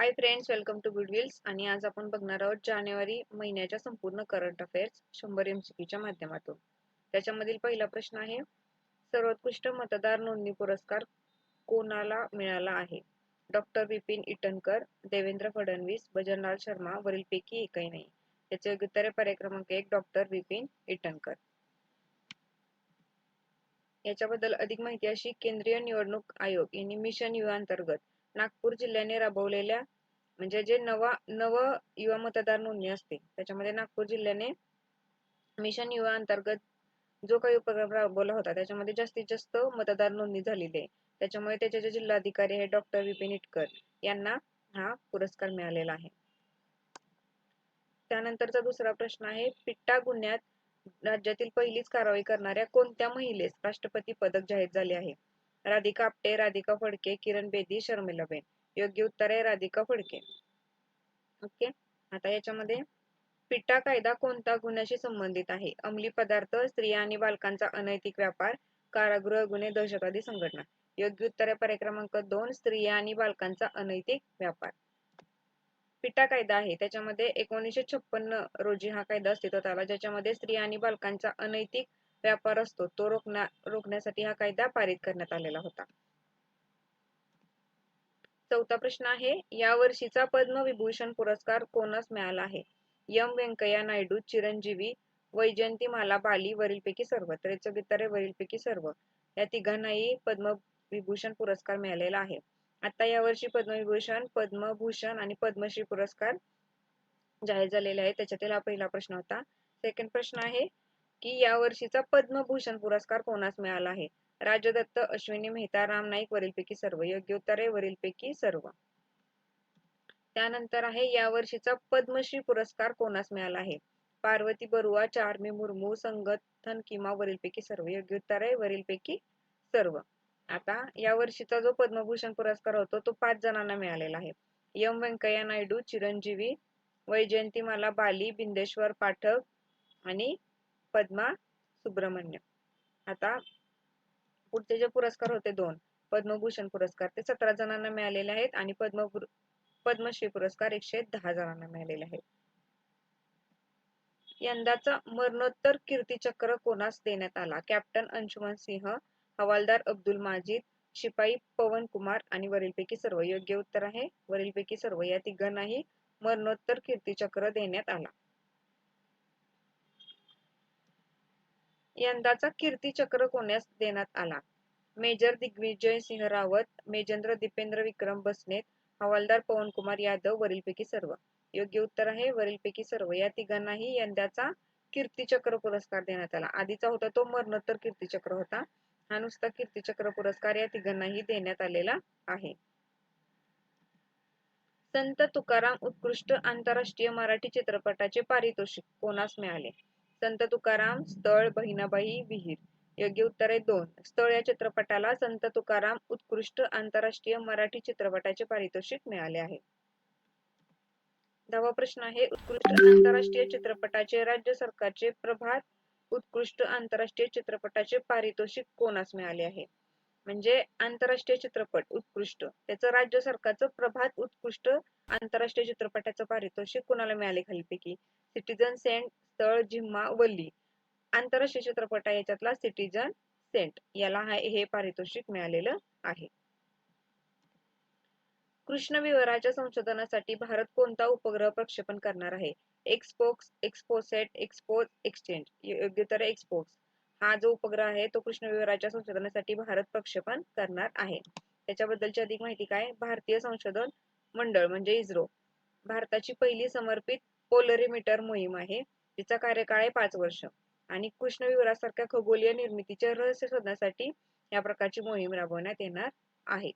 Hi friends welcome to Goodwills आणि आज आपण बघणार आहोत जानेवारी महिन्याच्या संपूर्ण करंट अफेअर्स शंभर एमसीक्यूच्या माध्यमातून. त्याच्यामधील पहिला प्रश्न आहे सर्वोत्कृष्ट मतदार नोंदणी पुरस्कार कोणाला मिळाला आहे? डॉक्टर विपिन इटनकर देवेंद्र फडणवीस भजनलाल शर्मा वरीलपैकी एकही नाही. याचे उत्तर आहे पर्याय क्रमांक एक डॉक्टर विपिन इटनकर. याच्याबद्दल अधिक माहिती अशी केंद्रीय निवडणूक आयोग यांनी मिशन युवा अंतर्गत नागपूर जिल्ह्याने राबवलेल्या म्हणजे जे नवा नव युवा मतदार नोंदणी असते त्याच्यामध्ये नागपूर जिल्ह्याने मिशन युवा अंतर्गत जो काही उपक्रम राबवला होता त्याच्यामध्ये जास्तीत जास्त मतदार नोंदणी झालेली आहे. त्याच्यामुळे त्याचे जे जिल्हाधिकारी आहे डॉक्टर विपिन इटकर यांना हा पुरस्कार मिळालेला आहे. त्यानंतरचा दुसरा प्रश्न आहे पिट्टा गुन्ह्यात राज्यातील पहिलीच कारवाई करणाऱ्या कोणत्या महिलेस राष्ट्रपती पदक जाहीर झाले आहे? राधिका आपटे राधिका फडके किरण बेदी शर्मिलाबेन योग्य उत्तर आहे राधिका फडके. ओके आता याच्यामध्ये पिट्टा कायदा कोणत्या गुन्ह्याशी संबंधित आहे? अंमली पदार्थ स्त्रिया आणि बालकांचा अनैतिक व्यापार कारागृह गुन्हे दहशतवादी संघटना. योग्य उत्तर आहे पर्याय क्रमांक दोन स्त्रिया आणि बालकांचा अनैतिक व्यापार. पिटा कायदा आहे त्याच्यामध्ये एकोणीसशे छप्पन्न रोजी हा कायदा अस्तित्वात आला ज्याच्यामध्ये स्त्रिया आणि बालकांचा अनैतिक व्यापार असतो तो रोखण्या रोखण्यासाठी हा कायदा पारित करण्यात आलेला होता. चौथा प्रश्न आहे या वर्षीचा पद्मविभूषण पुरस्कार कोणास मिळाला आहे? यम व्यंकय्या नायडू चिरंजीवी वैजयंतीमाला बाली वरीलपैकी सर्व त्रेचगितारे वरीलपैकी सर्व या तिघांनाही पद्मविभूषण पुरस्कार मिळालेला आहे. आता यावर्षी पद्मविभूषण पद्मभूषण आणि पद्मश्री पुरस्कार जाहीर झालेले आहे त्याच्यातील हा पहिला प्रश्न होता. सेकंड प्रश्न आहे की या वर्षीचा पद्मभूषण पुरस्कार कोणास मिळाला आहे? राजदत्त अश्विनी मेहता राम नाईक वरीलपैकी सर्व. योग्य उत्तरे आहे वरीलपैकी सर्व. त्यानंतर आहे या वर्षीचा पद्मश्री पुरस्कार कोणास मिळाला आहे? पार्वती बरुआ चारमी मुर्मू संगठन किमा वरीलपैकी सर्व. योग्य उत्तर आहे वरीलपैकी सर्व. आता या वर्षीचा जो पद्मभूषण पुरस्कार होतो तो पाच जणांना मिळालेला आहे. एम व्यंकय्या नायडू चिरंजीवी वैजयंतीमाला बाली बिंदेश्वर पाठक आणि पद्मा सुब्रमण्य. आता पुढचे जे पुरस्कार होते दोन पद्मभूषण पुरस्कार ते सतरा जणांना मिळालेले आहेत आणि पद्म पद्मश्री पुरस्कार एकशे दहा जणांना मिळालेले आहेत. यंदाचा मरणोत्तर कीर्तीचक्र कोणास देण्यात आला? कॅप्टन अंशुमन सिंह हवालदार अब्दुल माजिद शिपाई पवन कुमार आणि वरीलपैकी सर्व योग्य उत्तर आहे. वरीलपैकी सर्व या तिघांनाही मरणोत्तर कीर्तीचक्र देण्यात आला. यंदाचा कीर्तीचक्र कोण्यास देण्यात आला? मेजर दिग्विजय सिंह रावत मेजेंद्र दीपेंद्र विक्रम बसनेत हवालदार पवन कुमार यादव वरीलपैकी सर्व. योग्य उत्तर आहे वरीलपैकी सर्व. या तिघांनाही यंदाचा कीर्तीचक्र पुरस्कार देण्यात आला. आधीचा होता तो मरणोत्तर कीर्तीचक्र होता. हा नुसता कीर्तीचक्र पुरस्कार या तिघांनाही देण्यात आलेला आहे. संत तुकाराम उत्कृष्ट आंतरराष्ट्रीय मराठी चित्रपटाचे पारितोषिक कोणास मिळाले? संत तुकाराम स्थळ बहिणाबाई विहीर. योग्य उत्तर आहे दोन. स्थळ या चित्रपटाला संत तुकाराम उत्कृष्ट आंतरराष्ट्रीय मराठी चित्रपटाचे पारितोषिक मिळाले आहे. दहावा प्रश्न आहे उत्कृष्ट आंतरराष्ट्रीय चित्रपटाचे राज्य सरकारचे प्रभात उत्कृष्ट आंतरराष्ट्रीय चित्रपटाचे पारितोषिक कोणास मिळाले आहे? म्हणजे आंतरराष्ट्रीय चित्रपट उत्कृष्ट. त्याचं राज्य सरकारचं प्रभात उत्कृष्ट आंतरराष्ट्रीय चित्रपटाचं पारितोषिक कोणाला मिळाले खालीपैकी सिटीजन सेंट स्थळ झिम्मा वल्ली आंतरराष्ट्रीय चित्रपट आहे याच्यातला सिटीजन सेंट याला हे पारितोषिक मिळालेलं आहे. कृष्णविवराच्या संशोधनासाठी भारत कोणता उपग्रह प्रक्षेपण करणार आहे? एक्सपोक्स एक्सपोसेट एक्सपोज एक्सचेंज योग्य तर एक्सपोक्स हा जो उपग्रह आहे तो कृष्णविवराच्या संशोधनासाठी भारत प्रक्षेपण करणार आहे. त्याच्याबद्दलची अधिक माहिती काय? भारतीय संशोधन मंडळ म्हणजे इस्रो. भारताची पहिली समर्पित पोलरीमीटर मोहीम आहे. तिचा कार्यकाळ आहे पाच वर्ष. आणि कृष्ण विवरासारख्या खगोलीय निर्मितीचे रहस्य शोधण्यासाठी या प्रकारची मोहीम राबवण्यात येणार आहे.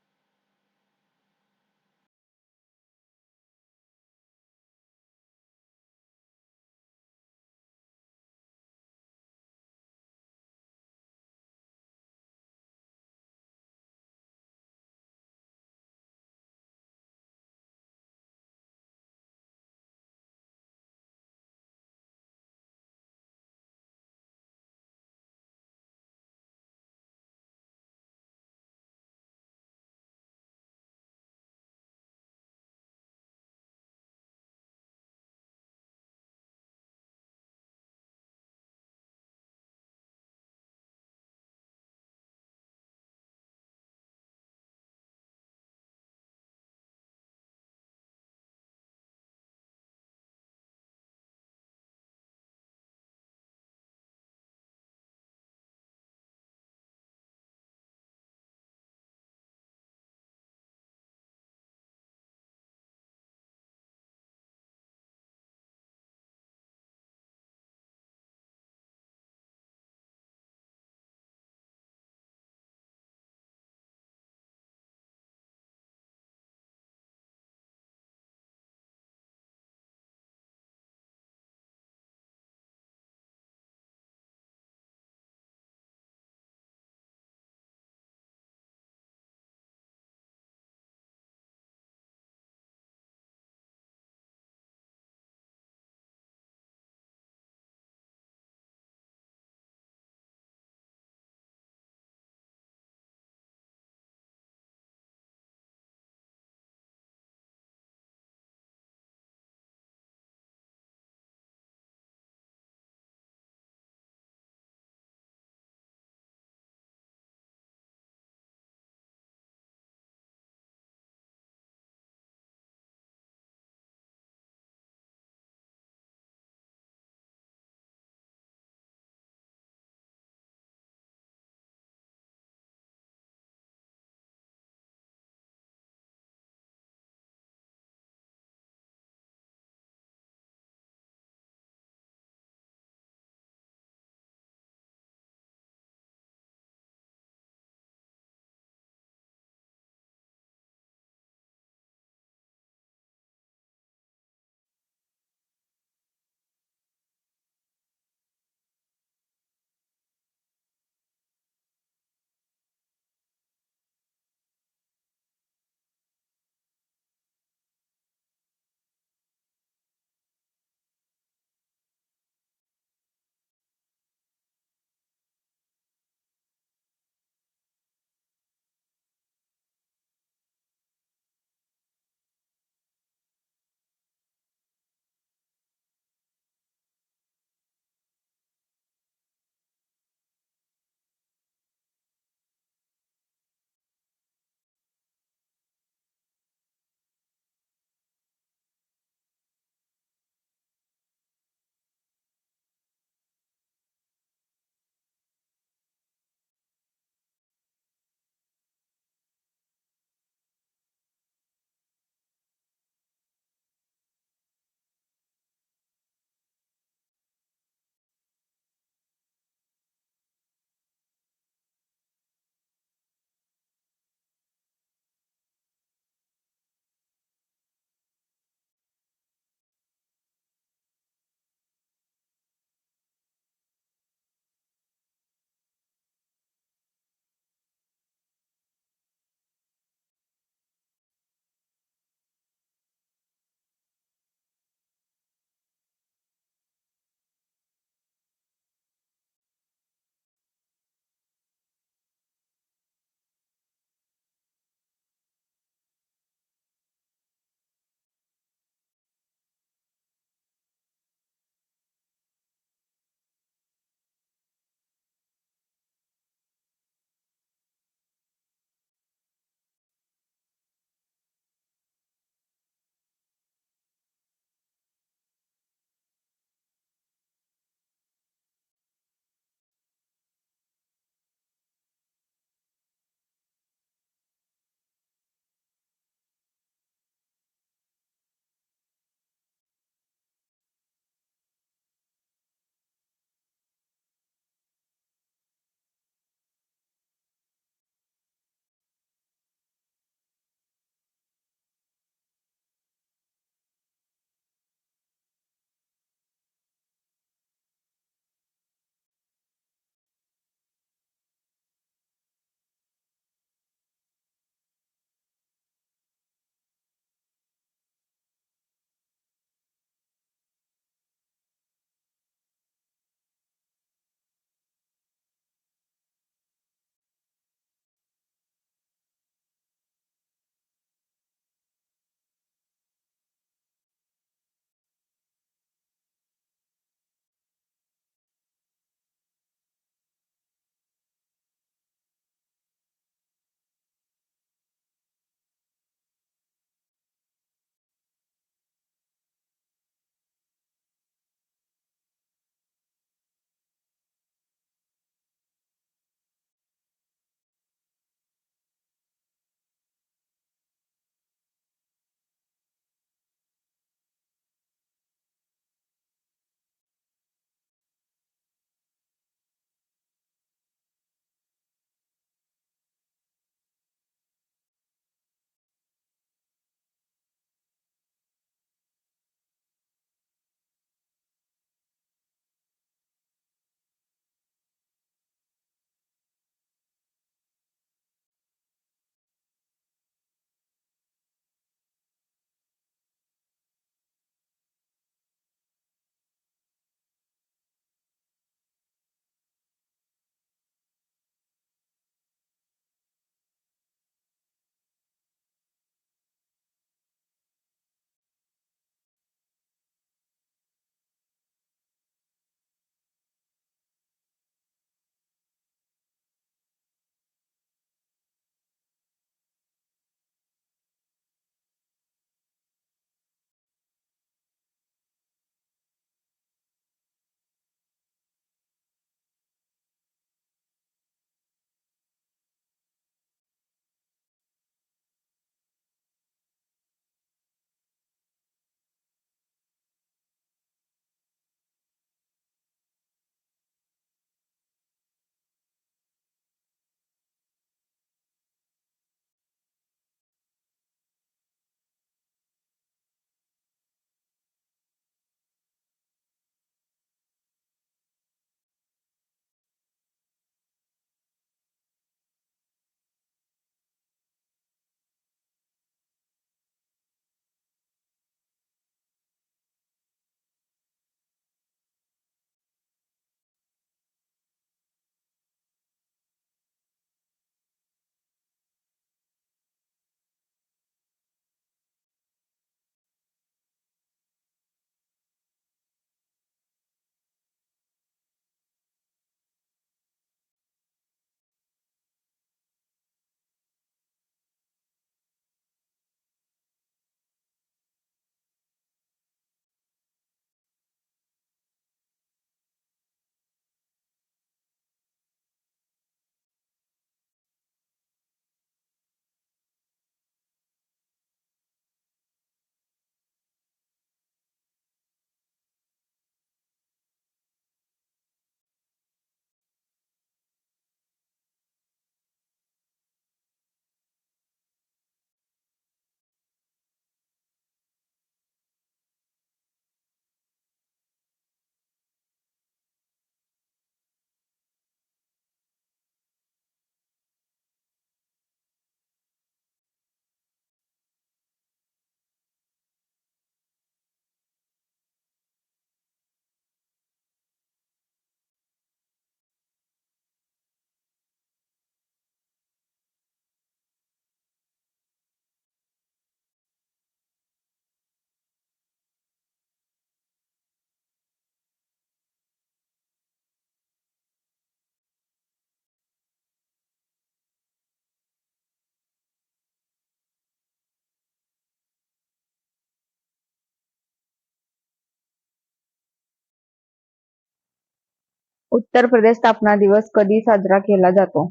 उत्तर प्रदेश स्थापना दिवस कधी साजरा केला जातो?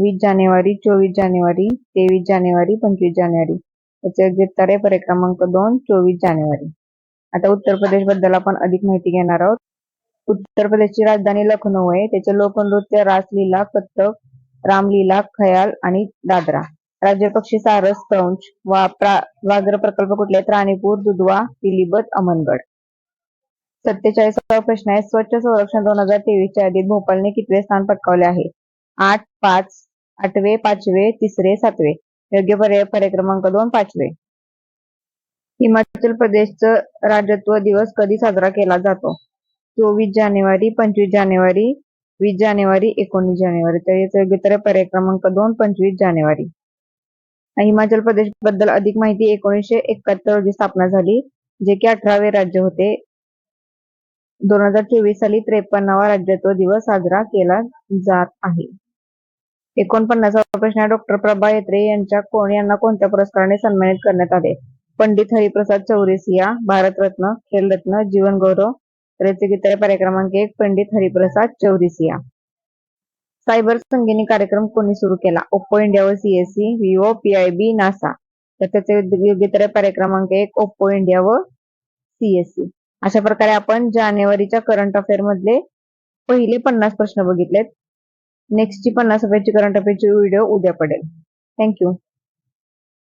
वीस जानेवारी चोवीस जानेवारी तेवीस जानेवारी पंचवीस जानेवारी. याचे योग्य उत्तर आहे पर्याय क्रमांक दोन चोवीस जानेवारी. आता उत्तर प्रदेशबद्दल आपण अधिक माहिती घेणार आहोत. उत्तर प्रदेशची राजधानी लखनौ आहे. त्याचे लोकनृत्य रासलीला कथ्थक रामलीला खयाल आणि दादरा. राज्यपक्षी सारस कंच वा प्रा- व्याघ्र प्रकल्प कुठले आहेत? राणीपूर दुधवा पिलीभत अमनगड. सत्तेचाळीसावा प्रश्न आहे. स्वच्छ संरक्षण दोन हजार तेवीसच्या यादीत भोपाळने कितवे स्थान पटकावले आहे? आठ पाच आठवे पाचवे तिसरे सातवे. योग्य पर्याय पर्याय क्रमांक दोन पाचवे. हिमाचल प्रदेशचं राज्यत्व दिवस कधी साजरा केला जातो? चोवीस जानेवारी पंचवीस जानेवारी वीस जानेवारी एकोणीस जानेवारी. तर याचं योग्य उत्तर पर्याय क्रमांक दोन पंचवीस जानेवारी. हिमाचल प्रदेशबद्दल अधिक माहिती एकोणीसशे एकाहत्तर रोजी स्थापना झाली जे की अठरावे राज्य होते. दोन हजार चोवीस साली त्रेपन्नावा राज्यत्व दिवस साजरा केला जात आहे. एकोणपन्नासावा प्रश्न डॉक्टर प्रभा येत्रे यांच्या कोण यांना कोणत्या पुरस्काराने सन्मानित करण्यात आले? पंडित हरिप्रसाद चौरसिया भारतरत्न खेलरत्न जीवन गौरव तर कार्यक्रमांक एक पंडित हरिप्रसाद चौरसिया सायबर संगिनी कार्यक्रम कोणी सुरू केला? ओप्पो इंडिया व सीएससी विवो पीआयबी नासा तर त्याचे योग्यतर उत्तर पर्याय क्रमांक एक ओप्पो इंडिया व सीएससी अशा प्रकारे आपण जानेवारीच्या करंट अफेअर मधले पहिले पन्नास प्रश्न बघितलेत. नेक्स्टची पन्नास अफेअरची करंट अफेअरची व्हिडिओ उद्या पडेल. थँक्यू